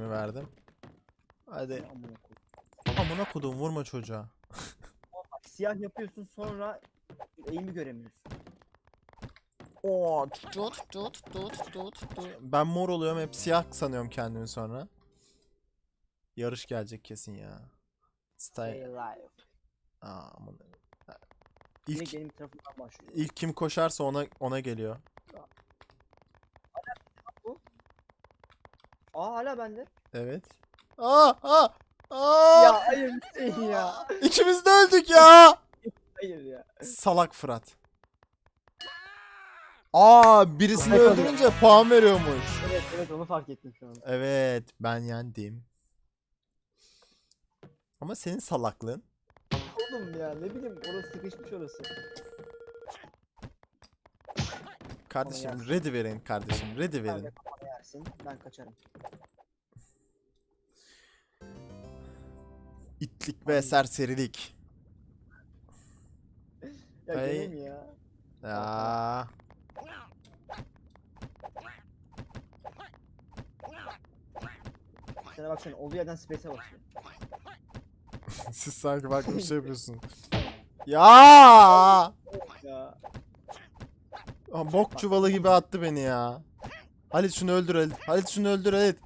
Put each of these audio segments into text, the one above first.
eğitimi verdim. Hadi. Amına kodum vurma çocuğa. Bak, Siyah yapıyorsun sonra eğimi göremiyorsun. Oo, tut tut tut tut tut. Ben mor oluyorum hep siyah sanıyorum kendimi sonra. Yarış gelecek kesin ya. Style. Stay alive. Aa, aman. İlk benim tarafımdan başlıyor. ilk kim koşarsa ona ona geliyor. Aa hala bende. Evet. Aa, aa, aa! Ya hayır Hüseyin ya. İkimiz de öldük ya. Hayır ya. Salak Fırat. Aa, birisini öldürünce puan veriyormuş. Evet evet onu fark ettim şu an. Evet, ben yendim. Ama senin salaklığın. Oğlum ya ne bileyim orası sıkışmış orası. Kardeşim yersin. ready verin kardeşim, ready verin. Yersin ben kaçarım. İtlik ve serserilik. Ya Ay. mi ya? Ya. Sana baksana olduğu yerden space'e basıyor. Siz sanki farklı bir şey yapıyorsun. Ya! Ya. Aa, Bok çuvalı gibi attı beni ya. Halit şunu öldür Halit. Halit şunu öldür Halit.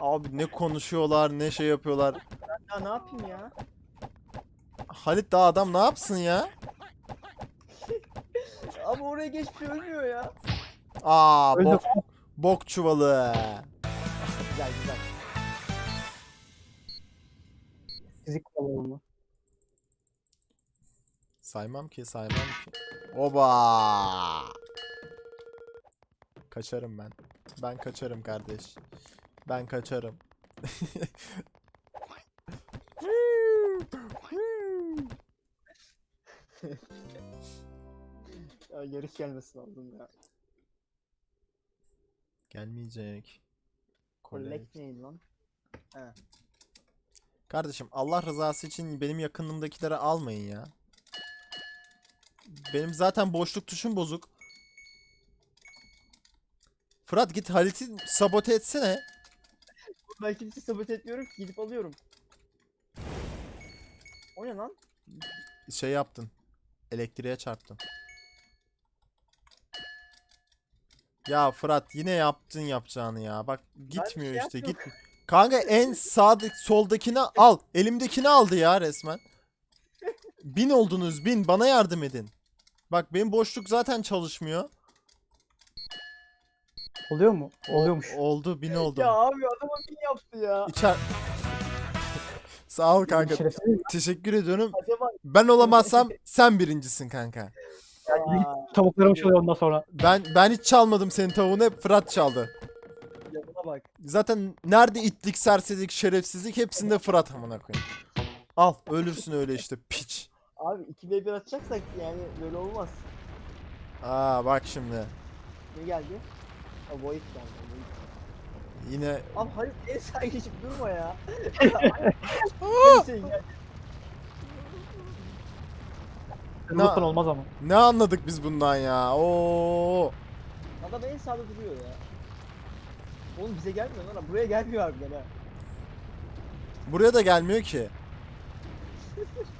Abi ne konuşuyorlar ne şey yapıyorlar. Ya ne yapayım ya? Halit daha adam ne yapsın ya? Ama oraya geçmiş ölmüyor ya. Aa bok, bok çuvalı. Güzel güzel. Fizik kuralı Saymam ki saymam ki. Oba. Kaçarım ben. Ben kaçarım kardeş. Ben kaçarım. Ya yarış gelmesin oğlum ya. Gelmeyecek. Collect. Neydi lan? Kardeşim Allah rızası için benim yakınımdakileri almayın ya. Benim zaten boşluk tuşum bozuk. Fırat git Halit'i sabote etsene. Ben kimse sabote etmiyorum ki gidip alıyorum. O ne lan? Şey yaptın. Elektriğe çarptın. Ya Fırat yine yaptın yapacağını ya. Bak gitmiyor şey işte git. Kanka en sağdaki soldakini al. Elimdekini aldı ya resmen. Bin oldunuz bin bana yardım edin. Bak benim boşluk zaten çalışmıyor. Oluyor mu? O- Oluyormuş. oldu bin oldu. Ya abi adam bin yaptı ya. İçer... Sağ ol kanka. Teşekkür ediyorum. Acaba Ben olamazsam sen birincisin kanka. Aa, Tavuklarımı çalıyor ondan sonra. Ben ben hiç çalmadım senin tavuğunu hep Fırat çaldı. yapına bak. Zaten nerede itlik, serserilik, şerefsizlik hepsinde Fırat amına koyayım. Al ölürsün öyle işte piç. Abi 2v1 atacaksak yani böyle olmaz. Aa bak şimdi. Ne geldi? O Void geldi. Void. Yine Abi hayır en sağa geçip durma ya. Hüseyin gel. Na- Lütfen olmaz ama. ne anladık biz bundan ya? Oo. Adam en sağda duruyor ya. Oğlum bize gelmiyor lan. Buraya gelmiyor harbiden ha. Buraya da gelmiyor ki.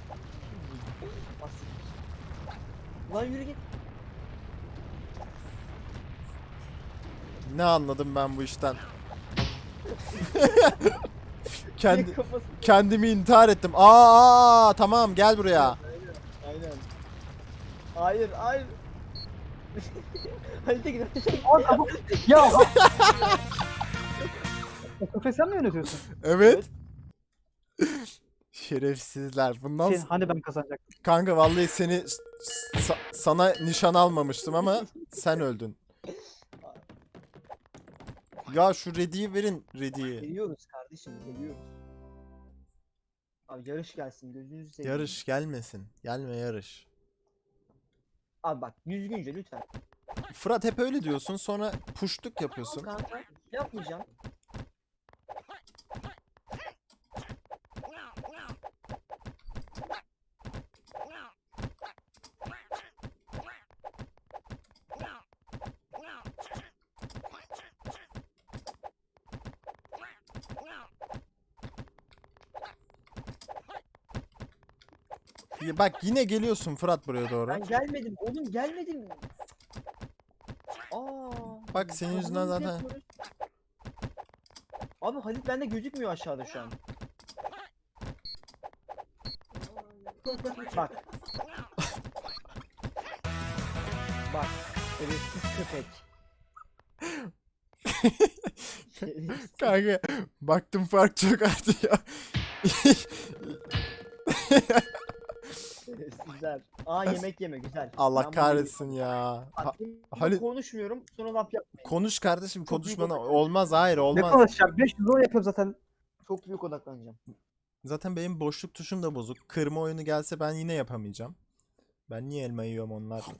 Lan yürü git. Ne anladım ben bu işten? Kendi kafası. kendimi intihar ettim. Aa, aa, tamam gel buraya. Aynen. Hayır hayır. Hadi git. Ya! o kafayı sen mi yönetiyorsun? Evet. Şerefsizler. Bundan Şey, hani ben kazanacaktım. kanka vallahi seni sa- sana nişan almamıştım ama sen öldün. Ya şu Redi'yi verin Redi'yi. Geliyoruz kardeşim geliyoruz. Abi yarış gelsin gözünüzü seveyim. Yarış gelmesin. Gelme yarış. Abi bak düzgünce lütfen. Fırat hep öyle diyorsun sonra puştuk yapıyorsun. Kanka yapmayacağım. Bak yine geliyorsun Fırat buraya doğru. Ben gelmedim oğlum gelmedim. Aa. Bak senin yüzünden zaten-? Abi Halit bende gözükmüyor aşağıda şu an. Bak. Bak. Şerefsiz köpek. Şerefsiz Kanka baktım fark çok arttı ya. Aa yemek yeme güzel. Allah Ben bunu kahretsin ya. Bak, Halit- konuşmuyorum sonra laf yapmayın. konuş kardeşim konuşmana olmaz hayır Ne olmaz. konuşacağım? 510 yapıyorum zaten. Çok büyük odaklanacağım. Zaten benim boşluk tuşum da bozuk. Kırma oyunu gelse ben yine yapamayacağım. Ben niye elma yiyorum onlar?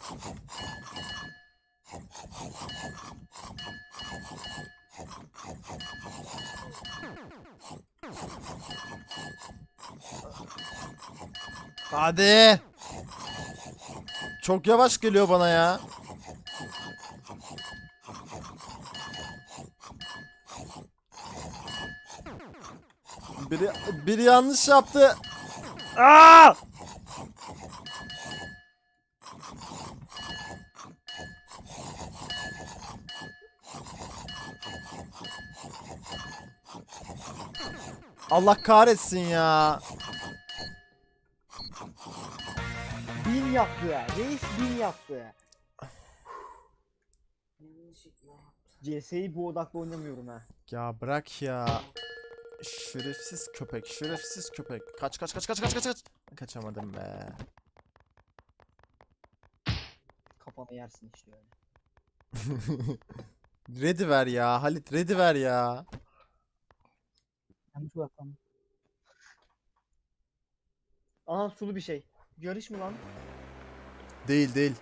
Hadi. Çok yavaş geliyor bana ya. Biri, biri yanlış yaptı. Aa! Allah kahretsin ya. Bin yaptı ya. Reis bin yaptı. CS'yi bu odakla oynamıyorum ha. Ya bırak ya. Şerefsiz köpek, şerefsiz köpek. Kaç kaç kaç kaç kaç kaç kaç. Kaçamadım be. Kafana yersin işte öyle. ready ver ya. Halit ready ver ya. Yanlış odaklandım. Aha sulu bir şey. Yarış mı lan? Değil değil.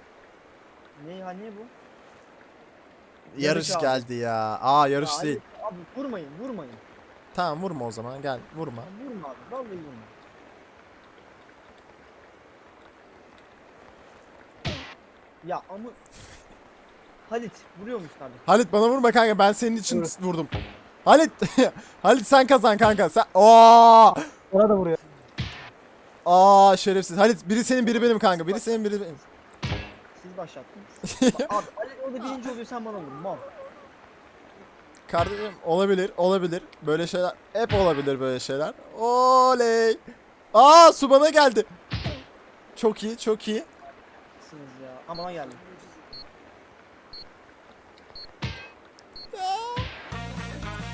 Ne ya ne bu? Yarış abi. geldi ya. Aa yarış Ya değil. Abi vurmayın vurmayın. Tamam vurma o zaman gel vurma. Ya Vurma abi vallahi vurma. Ya ama Halit vuruyormuş tabii. Halit bana vurma kanka ben senin için Evet. vurdum. Halit Halit sen kazan kanka. Sen Aa! Ona da vuruyor. Aa şerefsiz. Halit biri senin biri benim kanka. Biri senin biri benim. Siz başlattınız. Abi Halit orada birinci oluyor sen bana vur mal. Kardeşim olabilir, olabilir. Böyle şeyler hep olabilir böyle şeyler. Oley. Aa su bana geldi. Çok iyi, çok iyi. Sınız ya. Ama geldi.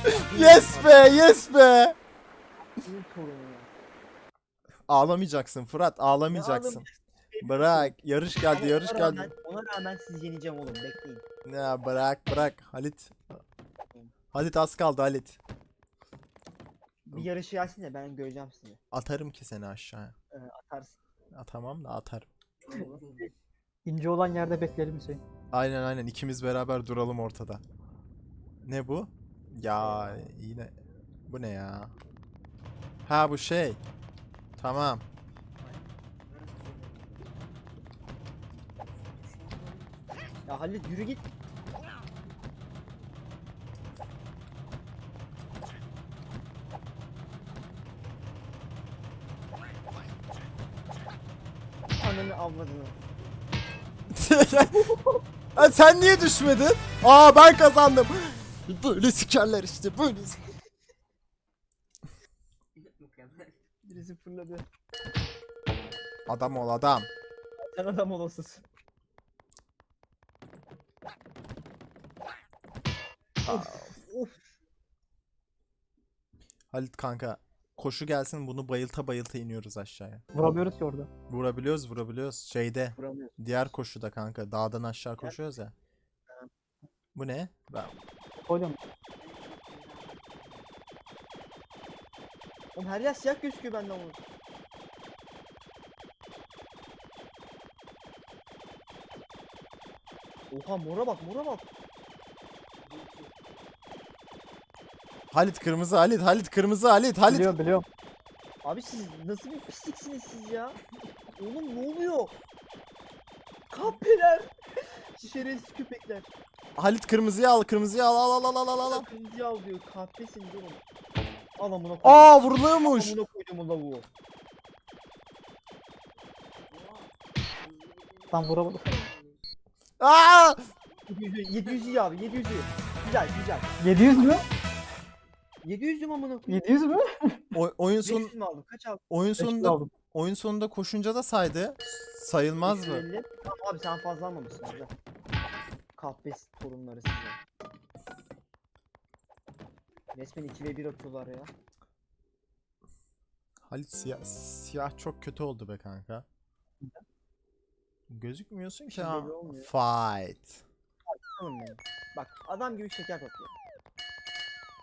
Yes be, yes be. Ağlamayacaksın Fırat, ağlamayacaksın. Bırak, yarış geldi, yarış ona geldi. Ona rağmen siz yeneceğim oğlum bekleyin. Ya bırak, bırak. Halit. Halit az kaldı Halit. Bir yarışı gelsin de ben göreceğim sizi. Atarım ki seni aşağıya. Ee, atarsın. Atamam da atarım. İnce olan yerde bekleyelim Hüseyin. Aynen aynen ikimiz beraber duralım ortada. Ne bu? Ya yine bu ne ya? Ha bu şey. Tamam. Ya Halit yürü git. Ananı avladını. Ha, sen niye düşmedin? Aa ben kazandım. Böyle sikerler işte böyle. Birisi fırladı. Adam ol adam. Sen adam olasısın. Aa, Of. Halit kanka koşu gelsin bunu bayılta bayılta iniyoruz aşağıya. Vuramıyoruz ki orada. Vurabiliyoruz vurabiliyoruz. Şeyde diğer koşuda kanka dağdan aşağı koşuyoruz ya. Bu ne? Ben... Oğlum Oğlum her yer siyah gözüküyor benden onu. Oha mora bak mora bak. Halit kırmızı Halit Halit kırmızı Halit Halit. biliyorum biliyorum. Abi siz nasıl bir pisliksiniz siz ya? Oğlum ne oluyor? Kahpeler. Şerefsiz köpekler. Halit kırmızıyı al kırmızıyı al al al al al al. al. Kırmızı al diyor. Kahpesiniz oğlum. Al amına koydum. Aa vuruluyormuş. Amına koydum o lavuğu. Lan vuramadım. Aa! 700 700 iyi abi 700 iyi. Güzel güzel. 700 mü? 700 mü amına koyayım? 700 mü? O- oyun son 500 mü aldım? Kaç aldım? oyun 500 sonunda aldım. oyun sonunda koşunca da saydı. Sayılmaz mı? 550. Tamam abi sen fazla almamışsın hadi. Kahpes torunları size. Resmen 2 ve 1 atıyorlar ya. Halit siyah, siyah çok kötü oldu be kanka. Gözükmüyorsun ki Şey ha. belli olmuyor. Fight. Tamam. Bak adam gibi şeker topluyor.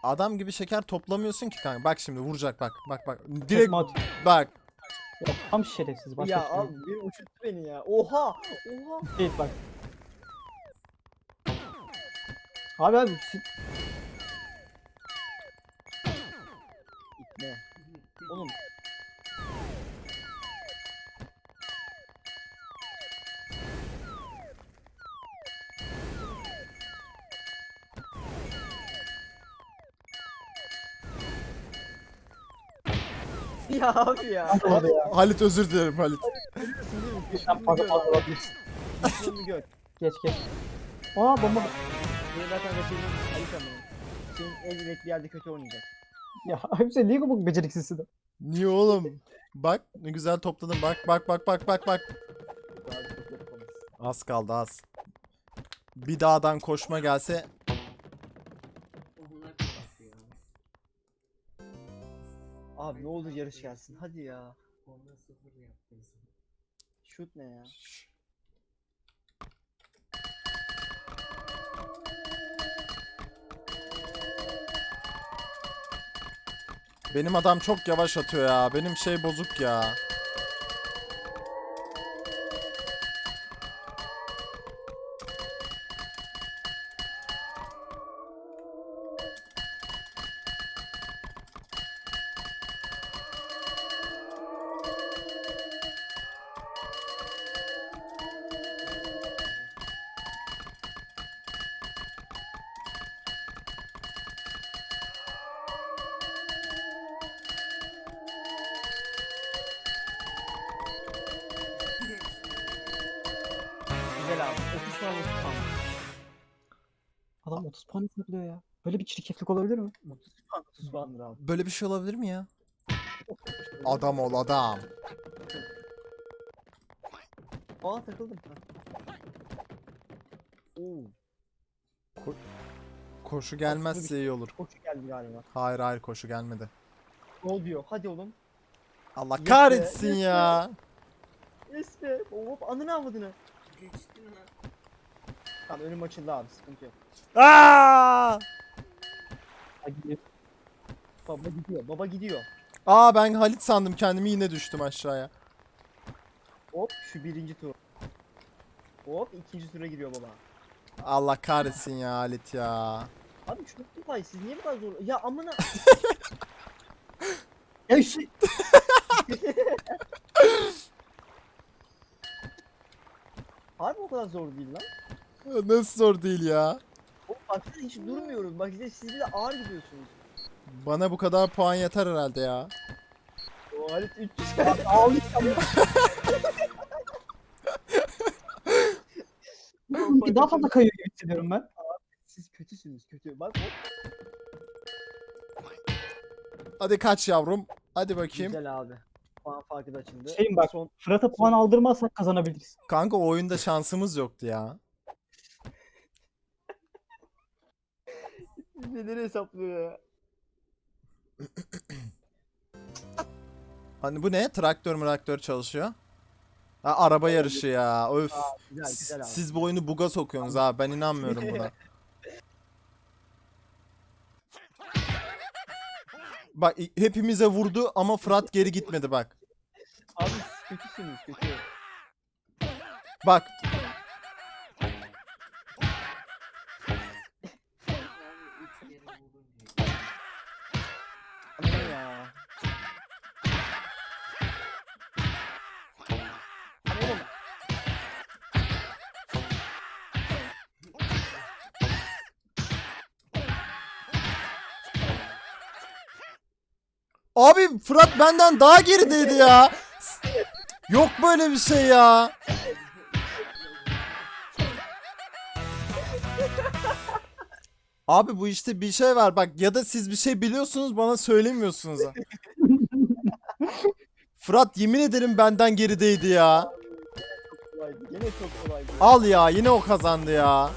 Adam gibi şeker toplamıyorsun ki kanka. Bak şimdi vuracak bak. Bak bak. Direkt Tekme bak. Ya, tam şerefsiz. Başka ya bir şey yok. abi beni uçurttu beni ya. Oha! Oha! Değil bak. Abi abi si- Ne? Oğlum ya abi ya. Hadi ya. Halit özür dilerim Halit. Sen fazla fazla olabilirsin. Geç geç. Aa bomba. Benim zaten rakibim ayıp ama. Senin el bir yerde kötü oynayacak. Ya abi sen niye bu beceriksizsin? de? Niye oğlum? Bak ne güzel topladın. Bak bak bak bak bak bak. Az kaldı az. Bir dağdan koşma gelse. Abi ne olur yarış gelsin. Hadi ya. Şut ne ya? Benim adam çok yavaş atıyor ya. Benim şey bozuk ya. Adam 30 puan saklıyor ya. Böyle bir çirkeflik olabilir mi? 30 tane 30 bandır abi. Böyle bir şey olabilir mi ya? Adam ol adam. Aa takıldım. Oo. Koşu gelmezse iyi olur. Koçu geldi galiba. Hayır hayır koşu gelmedi. Gol diyor. Hadi oğlum. Allah Yes be, kahretsin yes be. ya. Yes be. Hop anını avladını. Geçtin lan. Tamam önüm açıldı abi sıkıntı yok. Aa! Hadi Baba gidiyor. Baba gidiyor. Aa ben Halit sandım kendimi yine düştüm aşağıya. Hop şu birinci tur. Hop ikinci tura giriyor baba. Allah kahretsin ya Halit ya. Abi çok kolay. Siz niye bu kadar zor? Ya amına. Ya işte Harbi o kadar zor değil lan. Nasıl zor değil ya. Oğlum baksana hiç durmuyoruz. Bak size siz bir de ağır gidiyorsunuz. Bana bu kadar puan yeter herhalde ya. O Halit 300 ağlayacağım. Sanki daha fazla kayıyor gibi hissediyorum ben. Siz kötüsünüz kötü. Bak hop. Hadi kaç yavrum. Hadi bakayım. Güzel abi. Puan farkı da açıldı. Şeyim bak. Son Fırat'a puan aldırmazsak kazanabiliriz. Kanka o oyunda şansımız yoktu ya. Neleri hesaplıyor ya. Hani bu ne? Traktör mıraktör çalışıyor. Ha, araba yarışı ya. Öf. Güzel S- güzel abi. Siz bu oyunu buga sokuyorsunuz abi. Ben inanmıyorum buna. Bak hepimize vurdu ama Fırat geri gitmedi bak. Abi kötüsünüz kötü. Bak Abi Fırat benden daha gerideydi ya. Yok böyle bir şey ya. Abi bu işte bir şey var bak ya da siz bir şey biliyorsunuz bana söylemiyorsunuz. Fırat yemin ederim benden gerideydi ya. Yine çok. Al ya yine o kazandı ya.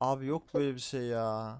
Abi yok böyle bir şey ya.